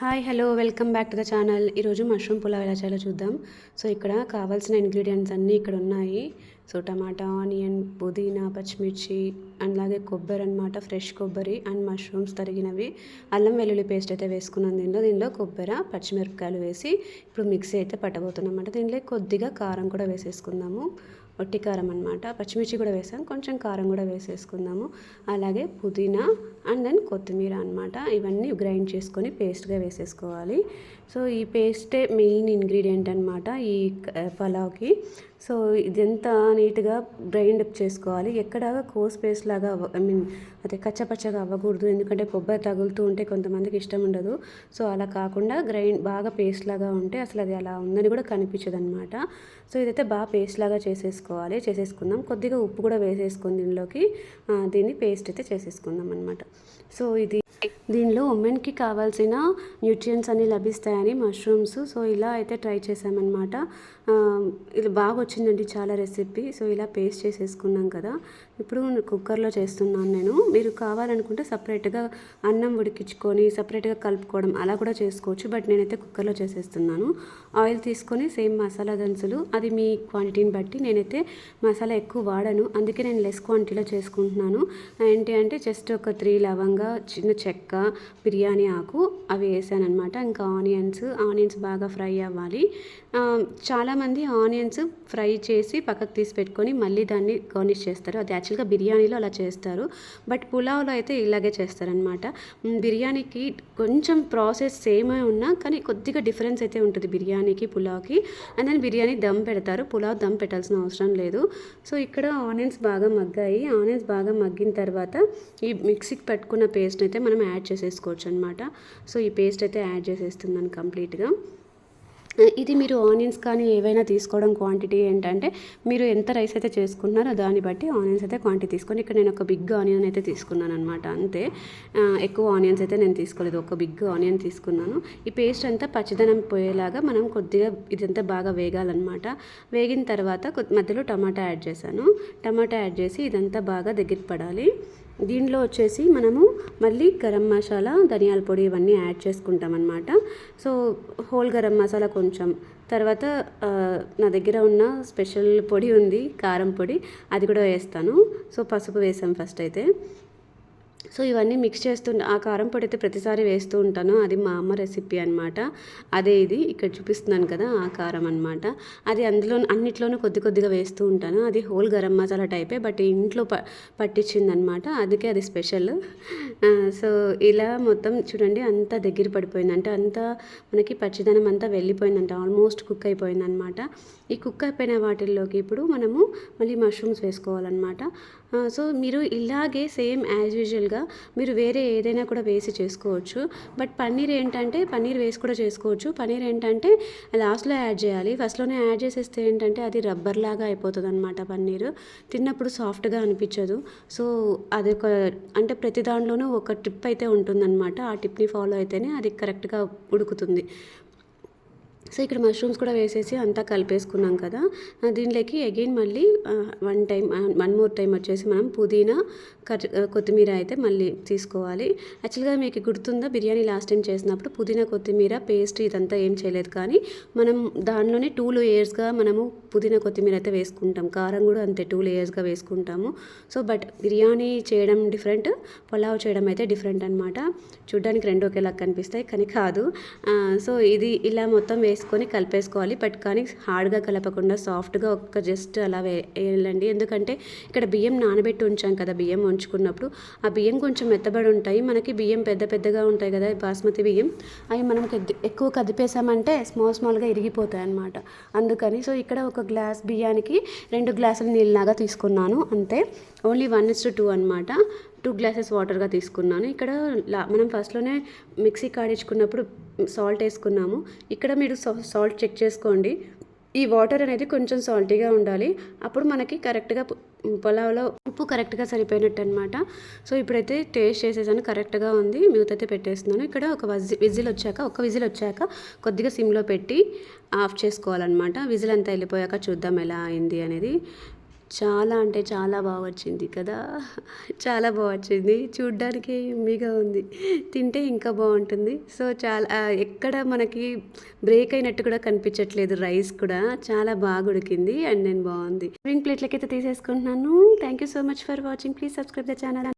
Hi hello welcome back to the channel ఈరోజు mushroom pulao ఎలా చేయాలో చూద్దాం. సో ఇక్కడ కావాల్సిన ఇంగ్రీడియంట్స్ అన్నీ ఇక్కడ ఉన్నాయి. సో టమాటా ఆనియన్ పుదీనా పచ్చిమిర్చి అండ్ అలాగే కొబ్బరి అనమాట ఫ్రెష్ కొబ్బరి అండ్ మష్రూమ్స్ తరిగినవి. అల్లం వెల్లుల్లి పేస్ట్ అయితే వేసుకున్నాను దీనిలో. దీనిలో కొబ్బరి పచ్చిమిరపకాయలు వేసి ఇప్పుడు మిక్సీ అయితే పట్టబోతున్నాం అనమాట దీనిలో కొద్దిగా కారం కూడా వేసేసుకుందాము. ఒట్టి కారం అనమాట పచ్చిమిర్చి కూడా వేసాం కొంచెం కారం కూడా వేసేసుకుందాము. అలాగే పుదీనా అండ్ దెన్ కొత్తిమీర అనమాట ఇవన్నీ గ్రైండ్ చేసుకొని పేస్ట్గా వేసేసుకోవాలి. సో ఈ పేస్టే మెయిన్ ఇంగ్రీడియంట్ అనమాట ఈ పలావ్కి. సో ఇదంతా నీట్గా గ్రైండ్ అప్ చేసుకోవాలి. ఎక్కడ కోస్ పేస్ట్ లాగా ఐ మీన్ అదే కచ్చపచ్చగా అవ్వకూడదు. ఎందుకంటే కొబ్బరి తగులుతూ ఉంటే కొంతమందికి ఇష్టం ఉండదు. సో అలా కాకుండా గ్రైండ్ బాగా పేస్ట్ లాగా ఉంటే అసలు అది అలా ఉందని కూడా కనిపించదు అనమాట సో ఇదైతే బాగా పేస్ట్ లాగా చేసేసుకోవాలి. చేసేసుకుందాం. కొద్దిగా ఉప్పు కూడా వేసేసుకుని దీనిలోకి దీన్ని పేస్ట్ అయితే చేసేసుకుందాం అనమాట సో ఇది దీనిలో ఉమెన్కి కావాల్సిన న్యూట్రియన్స్ అన్ని లభిస్తాయని మష్రూమ్స్. సో ఇలా అయితే ట్రై చేసామన్నమాట ఇది బాగా వచ్చిందండి చాలా రెసిపీ. సో ఇలా పేస్ట్ చేసేసుకున్నాం కదా. ఇప్పుడు కుక్కర్లో చేస్తున్నాను నేను. మీరు కావాలనుకుంటే సపరేట్గా అన్నం ఉడికించుకొని సపరేట్గా కలుపుకోవడం అలా కూడా చేసుకోవచ్చు. బట్ నేనైతే కుక్కర్లో చేసేస్తున్నాను. ఆయిల్ తీసుకొని సేమ్ మసాలా దినుసులు అది మీ క్వాంటిటీని బట్టి నేనైతే మసాలా ఎక్కువ వాడను. అందుకే నేను లెస్ క్వాంటిటీలో చేసుకుంటున్నాను. ఏంటి అంటే జస్ట్ ఒక త్రీ లవంగా చిన్న చెక్క బిర్యానీ ఆకు అవి వేసాను అనమాట ఇంకా ఆనియన్స్ ఆనియన్స్ బాగా ఫ్రై అవ్వాలి. చాలామంది ఆనియన్స్ ఫ్రై చేసి పక్కకు తీసి పెట్టుకొని మళ్ళీ దాన్ని గార్నిష్ చేస్తారు. అది యాక్చువల్గా బిర్యానీలో అలా చేస్తారు. బట్ పులావ్లో అయితే ఇలాగే చేస్తారనమాట బిర్యానీకి కొంచెం ప్రాసెస్ సేమే ఉన్నా కానీ కొద్దిగా డిఫరెన్స్ అయితే ఉంటుంది బిర్యానీకి పులావ్కి. అండ్ దెన్ బిర్యానీ దమ్ పెడతారు. పులావ్ దమ్ పెట్టాల్సిన అవసరం లేదు. సో ఇక్కడ ఆనియన్స్ బాగా మగ్గాయి. ఆనియన్స్ బాగా మగ్గిన తర్వాత ఈ మిక్సీకి పెట్టుకున్న పేస్ట్ అయితే మనం యాడ్ చేసేసుకోవచ్చు అనమాట సో ఈ పేస్ట్ అయితే యాడ్ చేసేస్తున్నాను కంప్లీట్గా. ఇది మీరు ఆనియన్స్ కానీ ఏవైనా తీసుకోవడం క్వాంటిటీ ఏంటంటే మీరు ఎంత రైస్ అయితే చేసుకుంటున్నారో దాన్ని బట్టి ఆనియన్స్ అయితే క్వాంటిటీ తీసుకొని ఇక్కడ నేను ఒక బిగ్ ఆనియన్ అయితే తీసుకున్నాను అనమాట అంతే. ఎక్కువ ఆనియన్స్ అయితే నేను తీసుకోలేదు ఒక బిగ్ ఆనియన్ తీసుకున్నాను. ఈ పేస్ట్ అంతా పచ్చదనం పోయేలాగా మనం కొద్దిగా ఇదంతా బాగా వేగాలన్నమాట. వేగిన తర్వాత మధ్యలో టమాటా యాడ్ చేశాను. టమాటా యాడ్ చేసి ఇదంతా బాగా దగ్గర పడాలి. దీనిలో వచ్చేసి మనము మళ్ళీ గరం మసాలా ధనియాల పొడి ఇవన్నీ యాడ్ చేసుకుంటాం అనమాట సో హోల్ గరం మసాలా కొంచెం. తర్వాత నా దగ్గర ఉన్న స్పెషల్ పొడి ఉంది కారం పొడి. అది కూడా వేస్తాను. సో పసుపు వేసాం ఫస్ట్ అయితే. సో ఇవన్నీ మిక్స్ చేస్తు ఆ కారం పొడి అయితే ప్రతిసారి వేస్తూ ఉంటాను. అది మా అమ్మ రెసిపీ అనమాట అదే ఇది. ఇక్కడ చూపిస్తున్నాను కదా ఆ కారం అనమాట అది అందులో అన్నిట్లోనూ కొద్ది కొద్దిగా వేస్తూ ఉంటాను. అది హోల్ గరం మసాలా టైపే బట్ ఇంట్లో ప పట్టించింది అనమాట అందుకే అది స్పెషల్ సో ఇలా మొత్తం చూడండి అంతా దగ్గర పడిపోయింది. అంటే అంతా మనకి పచ్చిదనం అంతా వెళ్ళిపోయిందంట. ఆల్మోస్ట్ కుక్ అయిపోయింది అనమాట ఈ కుక్ అయిపోయిన వాటిల్లోకి ఇప్పుడు మనము మళ్ళీ మష్రూమ్స్ వేసుకోవాలన్నమాట. సో మీరు ఇలాగే సేమ్ యాజ్ యూజువల్గా మీరు వేరే ఏదైనా కూడా వేసి చేసుకోవచ్చు. బట్ పన్నీర్ ఏంటంటే పన్నీర్ వేసి కూడా చేసుకోవచ్చు. పన్నీర్ ఏంటంటే లాస్ట్లో యాడ్ చేయాలి. ఫస్ట్లోనే యాడ్ చేసేస్తే ఏంటంటే అది రబ్బర్ లాగా అయిపోతుంది అనమాట పన్నీర్. తిన్నప్పుడు సాఫ్ట్గా అనిపించదు. సో అది ఒక అంటే ప్రతి దాంట్లోనూ ఒక టిప్ అయితే ఉంటుందన్నమాట. ఆ టిప్ని ఫాలో అయితేనే అది కరెక్ట్గా ఉడుకుతుంది. సో ఇక్కడ మష్రూమ్స్ కూడా వేసేసి అంతా కలిపేసుకున్నాం కదా. దీనిలోకి అగైన్ మళ్ళీ one time one more time వచ్చేసి మనం పుదీనా కొత్తిమీర అయితే మళ్ళీ తీసుకోవాలి. యాక్చువల్గా మీకు గుర్తుందా బిర్యానీ లాస్ట్ టైం చేసినప్పుడు పుదీనా కొత్తిమీర పేస్ట్ ఇదంతా ఏం చేయలేదు. కానీ మనం దానిలోనే టూ లేయర్స్గా మనము పుదీనా కొత్తిమీర అయితే వేసుకుంటాం. కారం కూడా అంతే టూ లేయర్స్గా వేసుకుంటాము. సో బట్ బిర్యానీ చేయడం డిఫరెంట్ పులావ్ చేయడం అయితే డిఫరెంట్ అనమాట చూడ్డానికి రెండు ఒకేలా కనిపిస్తాయి కానీ కాదు. సో ఇది ఇలా మొత్తం వేసుకొని కలిపేసుకోవాలి. బట్ కానీ హార్డ్గా కలపకుండా సాఫ్ట్గా ఒక్క జస్ట్ అలా వేయాలండి. ఎందుకంటే ఇక్కడ బియ్యం నానబెట్టి ఉంచాం కదా బియ్యం ఉంచుకున్నప్పుడు ఆ బియ్యం కొంచెం మెత్తబడి ఉంటాయి. మనకి బియ్యం పెద్ద పెద్దగా ఉంటాయి కదా బాస్మతి బియ్యం. అవి మనం ఎక్కువ కదిపేసామంటే స్మాల్ స్మాల్గా ఇరిగిపోతాయి అనమాట అందుకని సో ఇక్కడ ఒక గ్లాస్ బియ్యానికి రెండు గ్లాసుల నీళ్ళలాగా తీసుకున్నాను. అంతే. Only one is to two అనమాట టూ గ్లాసెస్ వాటర్గా తీసుకున్నాను. ఇక్కడ మనం ఫస్ట్లోనే మిక్సీ కాడించుకున్నప్పుడు సాల్ట్ వేసుకున్నాము. ఇక్కడ మీరు సాల్ట్ చెక్ చేసుకోండి. ఈ వాటర్ అనేది కొంచెం సాల్టీగా ఉండాలి. అప్పుడు మనకి కరెక్ట్గా పొలావ్లో ఉప్పు కరెక్ట్గా సరిపోయినట్టు అనమాట సో ఇప్పుడైతే టేస్ట్ చేసేసాను కరెక్ట్గా ఉంది. మిగతా పెట్టేస్తున్నాను. ఇక్కడ ఒక విజిల్ వచ్చాక ఒక విజిల్ వచ్చాక కొద్దిగా సిమ్లో పెట్టి ఆఫ్ చేసుకోవాలన్నమాట. విజిల్ అంతా వెళ్ళిపోయాక చూద్దాం ఎలా అయింది అనేది. చాలా అంటే చాలా బాగా వచ్చింది కదా. చాలా బాగా వచ్చింది చూడ్డానికి యమ్మీగా ఉంది. తింటే ఇంకా బాగుంటుంది. సో చాలా ఎక్కడ మనకి బ్రేక్ అయినట్టు కూడా కనిపించట్లేదు రైస్ కూడా. చాలా బాగా ఉడికింది. అండ్ నేను బాగుంది. సర్వింగ్ ప్లేట్లకైతే అయితే తీసేసుకుంటున్నాను. Thank you so much for watching please subscribe the channel